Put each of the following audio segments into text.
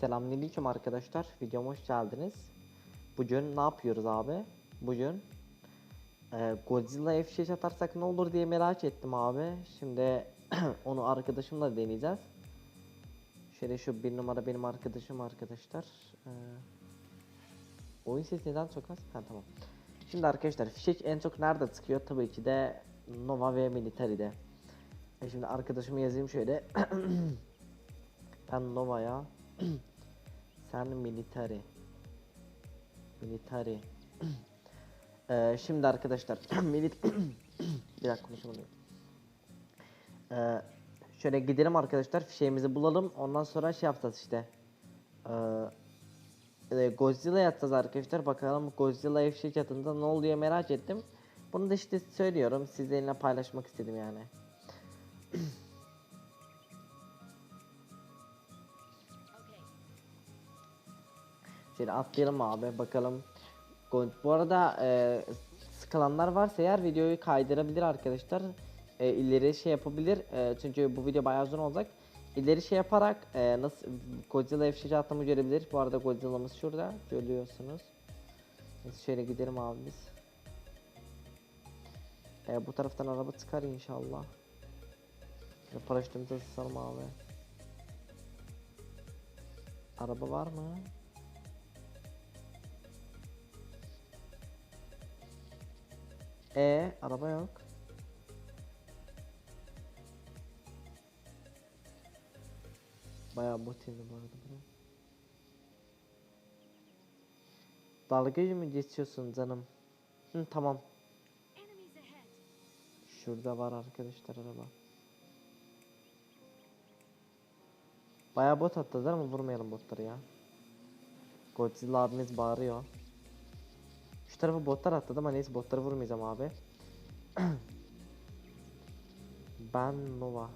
Selamünaleyküm arkadaşlar. Videoma hoş geldiniz. Bugün ne yapıyoruz abi? Bugün e, Godzilla F5 atarsak ne olur diye merak ettim abi. Şimdi onu arkadaşımla deneyeceğiz. Şöyle şu bir numara benim arkadaşım arkadaşlar. E, oyun sesi neden çok az? Ha tamam. Şimdi arkadaşlar fişek en çok nerede çıkıyor? Tabii ki de Nova ve Military'de. E şimdi arkadaşımı yazayım şöyle. ben Nova'ya sen military military Ee, şimdi arkadaşlar milit bir dakika konuşamıyorum. Ee, şöyle gidelim arkadaşlar fişeğimizi bulalım. Ondan sonra şey yapacağız işte. Ee, e, Godzilla yapacağız arkadaşlar. Bakalım Godzilla F çatında ne oluyor merak ettim. Bunu da işte söylüyorum. Sizlerle paylaşmak istedim yani Şöyle atlayalım abi bakalım. Bu arada e, sıkılanlar varsa eğer videoyu kaydırabilir arkadaşlar. E, ileri şey yapabilir. E, çünkü bu video bayağı uzun olacak. İleri şey yaparak e, nasıl Godzilla F atlamı görebilir. Bu arada Godzilla'mız şurada. Görüyorsunuz. Neyse şöyle gidelim abi biz. E, bu taraftan araba çıkar inşallah. Şöyle paraşütümüzü ısalım abi. Araba var mı? E araba yok. Bayağı bot bu arada bura. Dalga mı geçiyorsun canım? Hı, tamam. Şurada var arkadaşlar araba. Bayağı bot atladılar ama vurmayalım botları ya. Godzilla abimiz bağırıyor. Şu tarafa botlar atladı ama neyse botları vurmayacağım abi. ben Nova.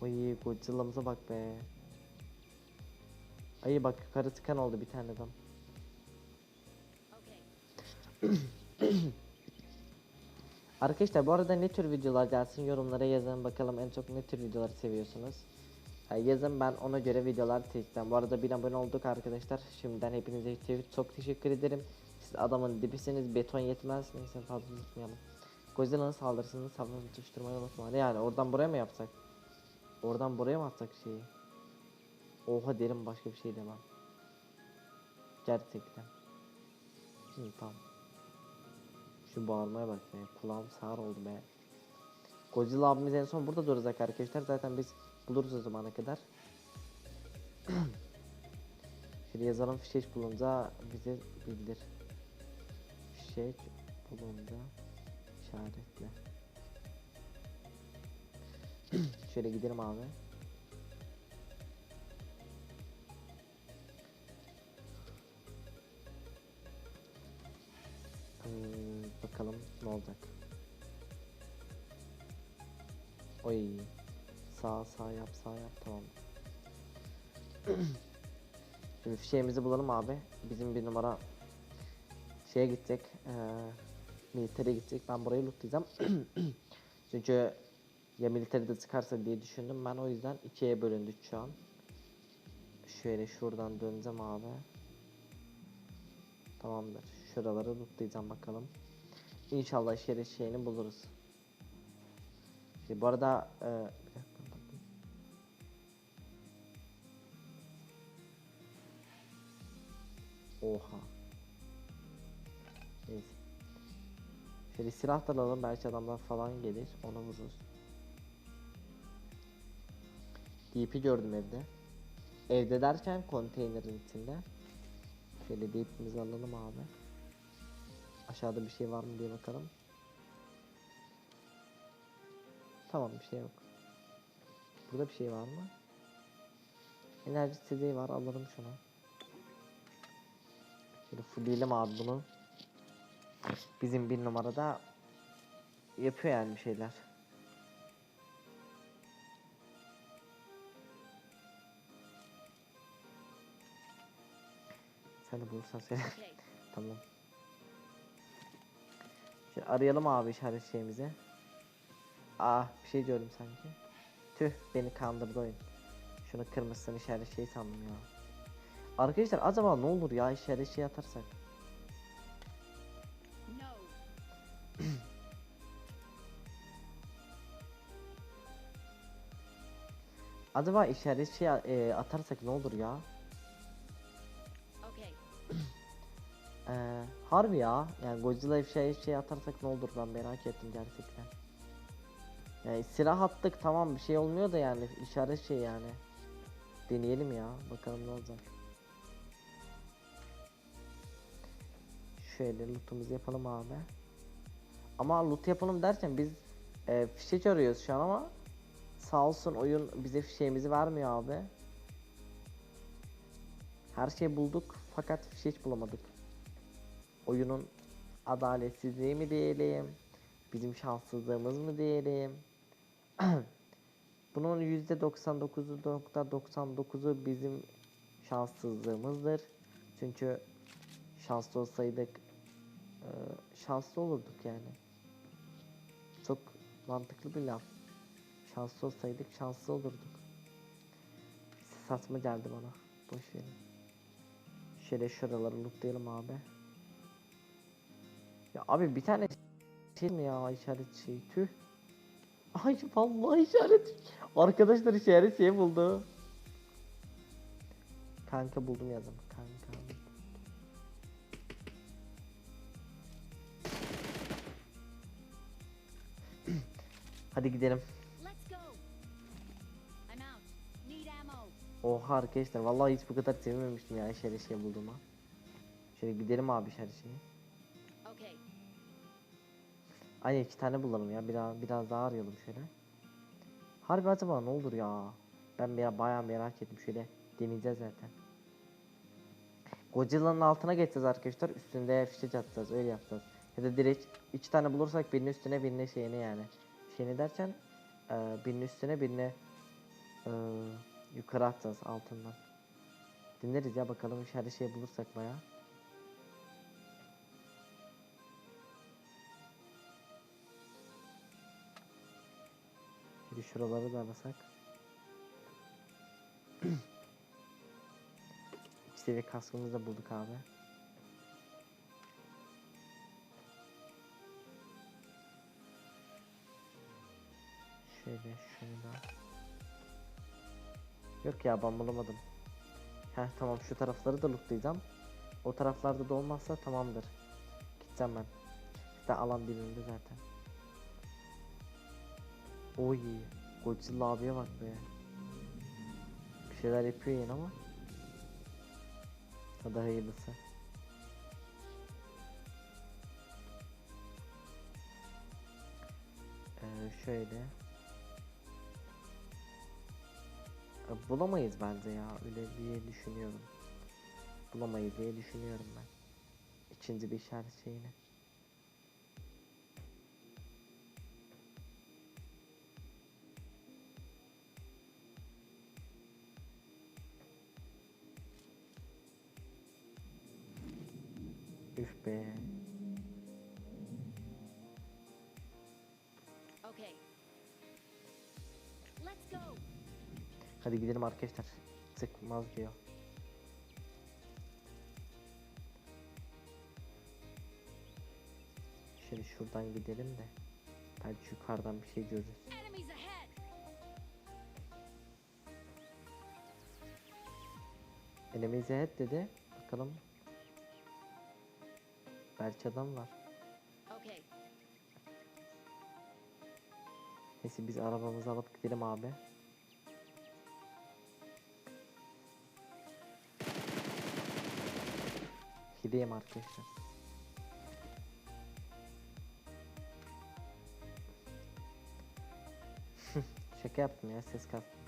Oy Godzilla'mıza bak be. Ay bak yukarı tıkan oldu bir tane adam. Arkadaşlar bu arada ne tür videolar gelsin yorumlara yazın bakalım en çok ne tür videoları seviyorsunuz. Ee, yazın ben ona göre videolar çekeceğim. Bu arada bir abone olduk arkadaşlar. Şimdiden hepinize çok teşekkür ederim. Siz adamın dibisiniz beton yetmez. Neyse fazla tutmayalım. Godzilla'nın saldırısını safını tutuşturmayı unutma. Yani oradan buraya mı yapsak? Oradan buraya mı atsak şeyi? Oha derim başka bir şey demem. Gerçekten. Hı, tamam. Şu bağırmaya bak be. Kulağım sağır oldu be. Godzilla abimiz en son burada duracak arkadaşlar. Zaten biz buluruz o zamana kadar. Şöyle yazalım fişek bulunca bize bildir. Fişek bulunca işaretle. Şöyle gidelim abi. Hmm, bakalım ne olacak. Oy. Sağ sağ yap sağ yap tamam. Şimdi fişeğimizi bulalım abi. Bizim bir numara şeye gidecek. Eee militere gidecek. Ben burayı lootlayacağım. Çünkü ya militeride çıkarsa diye düşündüm. Ben o yüzden ikiye bölündük şu an. Şöyle şuradan döneceğim abi. Tamamdır. Şuraları lootlayacağım bakalım. İnşallah şerif şeyini buluruz. Şey, bu arada e, bir dakika bakayım. Oha. Neyse. Şöyle silah da alalım belki adamlar falan gelir ona vururuz. DP gördüm evde. Evde derken konteynerin içinde. Şöyle DP'mizi alalım abi. Aşağıda bir şey var mı diye bakalım. Tamam bir şey yok. Burada bir şey var mı? Enerji istediği var alırım şunu. Şöyle fullleyelim abi bunu. Bizim bir numarada yapıyor yani bir şeyler. Sen de bulursan söyle. Tamam. Şimdi arayalım abi işaret şeyimizi. Ah bir şey gördüm sanki. Tüh beni kandırdı oyun. Şunu kırmızısını işaret şey sandım ya. Arkadaşlar acaba ne olur ya işaret şey atarsak? Acaba işaret şey e, atarsak ne olur ya? Okay. Ee, harbi ya. Yani Godzilla şey şey atarsak ne olur ben merak ettim gerçekten. Yani silah attık tamam bir şey olmuyor da yani işaret şey yani. Deneyelim ya bakalım ne olacak. Şöyle lootumuzu yapalım abi. Ama loot yapalım derken biz e, fişek arıyoruz şu an ama sağ olsun oyun bize fişeğimizi vermiyor abi. Her şeyi bulduk fakat fişek bulamadık. Oyunun adaletsizliği mi diyelim, bizim şanssızlığımız mı diyelim. Bunun %99.99'u bizim şanssızlığımızdır. Çünkü şanslı olsaydık eee, şanslı olurduk yani. Çok mantıklı bir laf. Şanslı olsaydık şanslı olurduk. Saçma geldi bana. Boş verin. Şöyle şuraları lootlayalım abi. Ya abi bir tane şey mi ya işaret şey tüh. Ay vallahi işaret. Arkadaşlar işaret şey buldu. Kanka buldum yazım. Kanka. Hadi gidelim. Oha arkadaşlar vallahi hiç bu kadar sevmemiştim ya işaret şey bulduğuma. Şöyle gidelim abi işaret şeyi. Aynen iki tane bulalım ya biraz biraz daha arayalım şöyle. Harbi acaba ne olur ya? Ben bir bayağı merak ettim şöyle deneyeceğiz zaten. Godzilla'nın altına geçeceğiz arkadaşlar üstünde fişek atacağız öyle yapacağız. Ya da direkt iki tane bulursak birinin üstüne birine şeyine yani. Şeyini derken eee birinin üstüne birine eee, yukarı atacağız altından. Dinleriz ya bakalım işaret şey bulursak bayağı. Bir şuraları da arasak. Seviye kaskımızı da bulduk abi. Şöyle şunu da. Yok ya ben bulamadım. Heh tamam şu tarafları da lootlayacağım. O taraflarda da olmazsa tamamdır. Gideceğim ben. İşte alan dibimde zaten. Oy, Godzilla abiye bak be. Bir şeyler yapıyor yine ama. Hadi hayırlısı. Ee, şöyle. Ee, Bulamayız bence ya öyle diye düşünüyorum. Bulamayız diye düşünüyorum ben. İkinci bir işaret şeyini. Be. Okay. Let's go. Hadi gidelim arkadaşlar. Sıkmaz diyor. Şöyle şuradan gidelim de. Belki yukarıdan bir şey görürüz. Enemies ahead dedi. Bakalım. Belki adam var. Neyse biz arabamızı alıp gidelim abi. Gideyim arkadaşlar. Şaka yaptım ya ses kastım.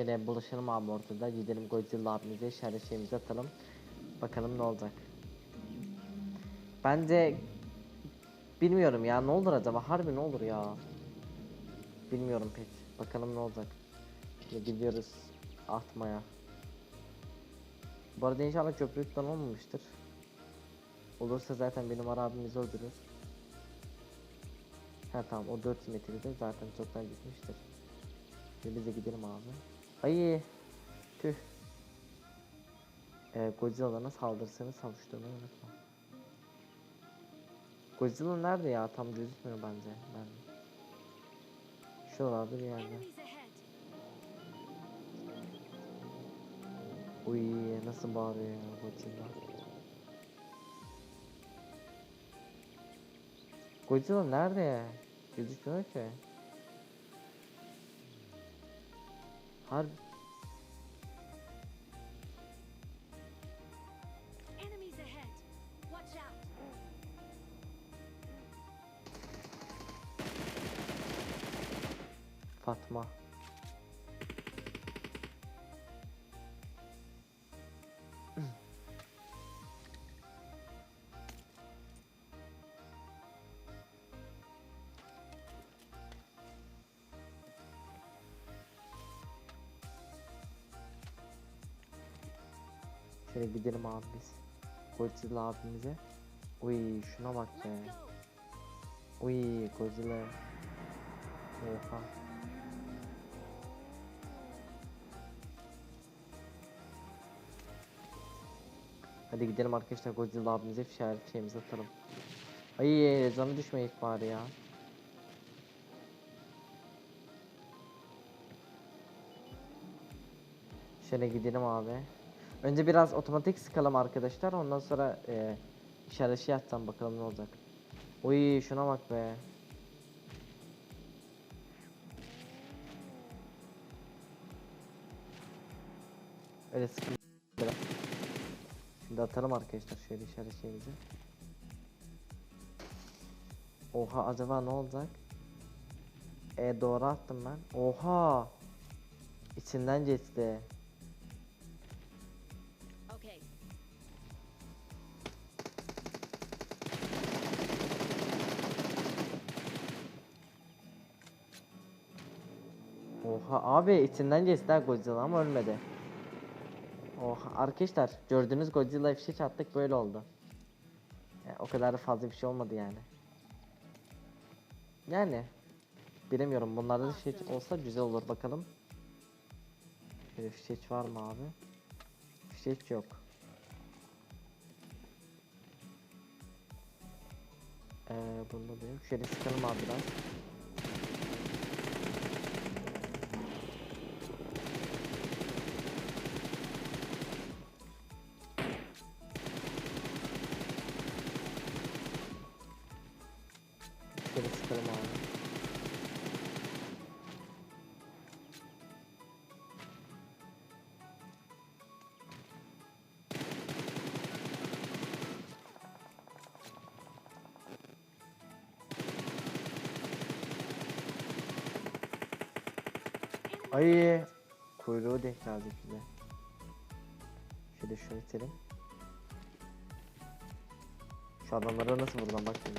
Şöyle buluşalım abi ortada. Gidelim Godzilla abimize işaret şeyimizi atalım. Bakalım ne olacak. Bence bilmiyorum ya ne olur acaba harbi ne olur ya. Bilmiyorum pek. Bakalım ne olacak. Şimdi gidiyoruz atmaya. Bu arada inşallah köprü yüklen olmamıştır. Olursa zaten benim abimizi öldürür. Ha tamam o 4 metrede zaten çoktan gitmiştir. Şimdi biz de gidelim abi. Ay tüh. Ee, Godzilla'na saldırısını savuşturmayı unutma. Godzilla nerede ya? Tam gözükmüyor bence. Ben... Şuralarda bir yerde. Uy nasıl bağırıyor ya Godzilla. Godzilla nerede? Gözükmüyor ki. Harbi Enemies ahead. Watch out. Fatma. Şöyle gidelim abi biz. Godzilla abimize. Uy şuna bak go. Uy Godzilla. Oha. Hadi gidelim arkadaşlar Godzilla abimize işaret şeyimizi atalım. Ay canı düşmeyik bari ya. Şöyle gidelim abi. Önce biraz otomatik sıkalım arkadaşlar. Ondan sonra e, işaret şey bakalım ne olacak. Uy şuna bak be. Öyle sıkıntı. Şimdi atalım arkadaşlar şöyle işaret. Oha acaba ne olacak? E doğru attım ben. Oha. İçinden geçti. Abi içinden geçti Godzilla ama ölmedi. Oha arkadaşlar gördüğünüz Godzilla fişek attık böyle oldu. Yani o kadar da fazla bir şey olmadı yani. Yani bilemiyorum bunlarda da fişek olsa güzel olur bakalım. Şöyle fişek var mı abi? Fişek yok. Ee, bunda da yok. Şöyle sıkalım abi biraz. Ay kuyruğu denk geldi bize. Şöyle şunu itelim. Şu adamlara nasıl vurdan bak şimdi.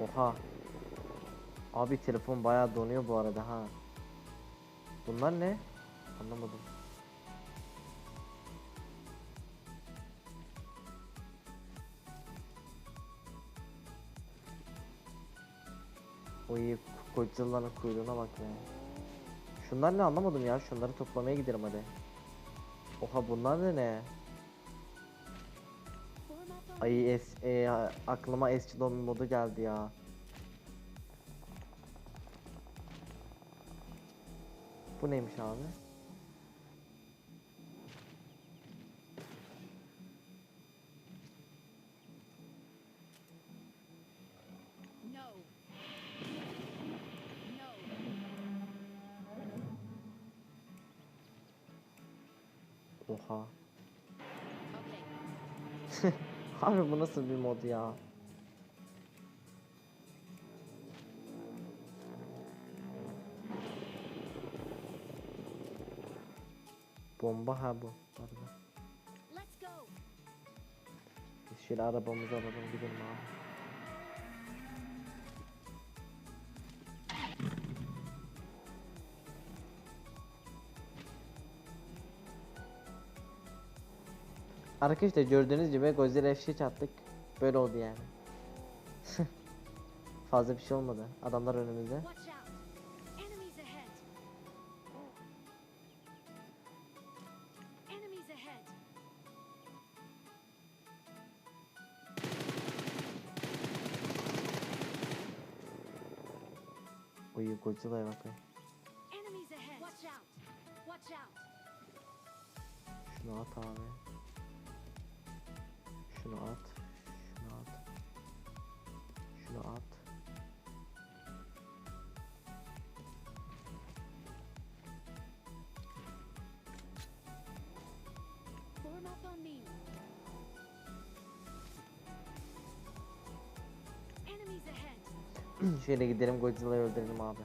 Oha. Abi telefon bayağı donuyor bu arada ha. Bunlar ne? Anlamadım. Oy Godzilla'nın kuyruğuna bak ya. Şunlar ne anlamadım ya. Şunları toplamaya gidelim hadi. Oha bunlar da ne? Ay es e, aklıma eski zombi modu geldi ya. Bu neymiş abi? Oha. Abi bu nasıl bir mod ya? Bomba ha bu. Pardon. Biz şöyle arabamızı alalım gidelim abi. Arkadaşlar gördüğünüz gibi Godzilla FC attık. Böyle oldu yani. Fazla bir şey olmadı. Adamlar önümüzde. Uyu Godzilla'ya. Watch out. Şunu at abi. Şunu at. Şunu at. Şunu at. Şöyle gidelim Godzilla'yı öldürelim abi.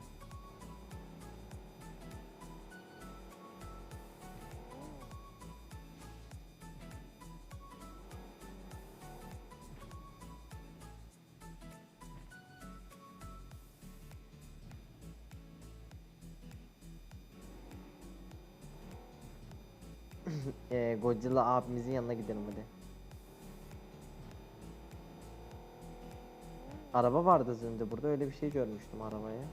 Eee Godzilla abimizin yanına gidelim hadi. Araba vardı az önce burada öyle bir şey görmüştüm arabaya.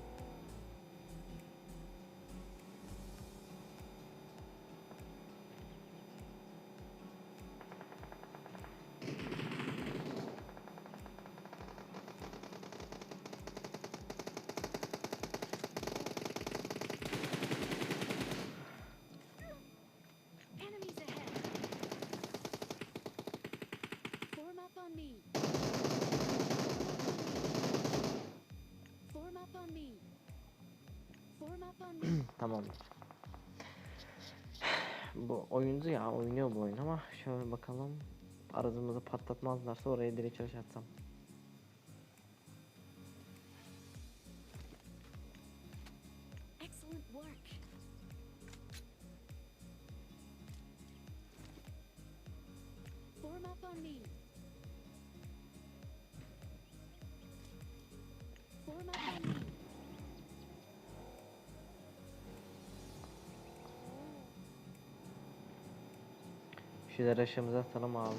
Tamamdır. Bu oyuncu ya oynuyor bu oyun ama şöyle bakalım. Aracımızı patlatmazlarsa oraya direkt çalışatsam. Şeyler aşağımıza atalım abi.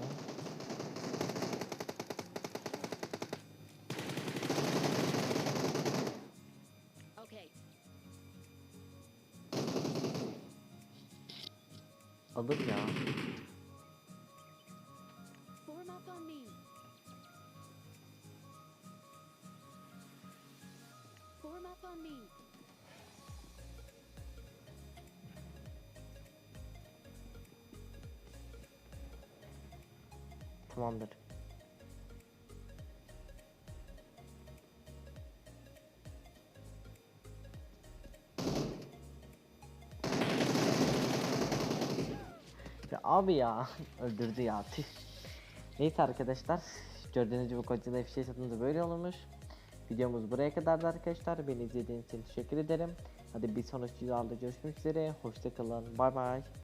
Tamamdır. Ya abi ya öldürdü ya. Neyse arkadaşlar gördüğünüz gibi Godzilla fişeği satınca böyle olmuş. Videomuz buraya kadardı arkadaşlar. Beni izlediğiniz için teşekkür ederim. Hadi bir sonraki videoda görüşmek üzere. Hoşçakalın. Bay bay.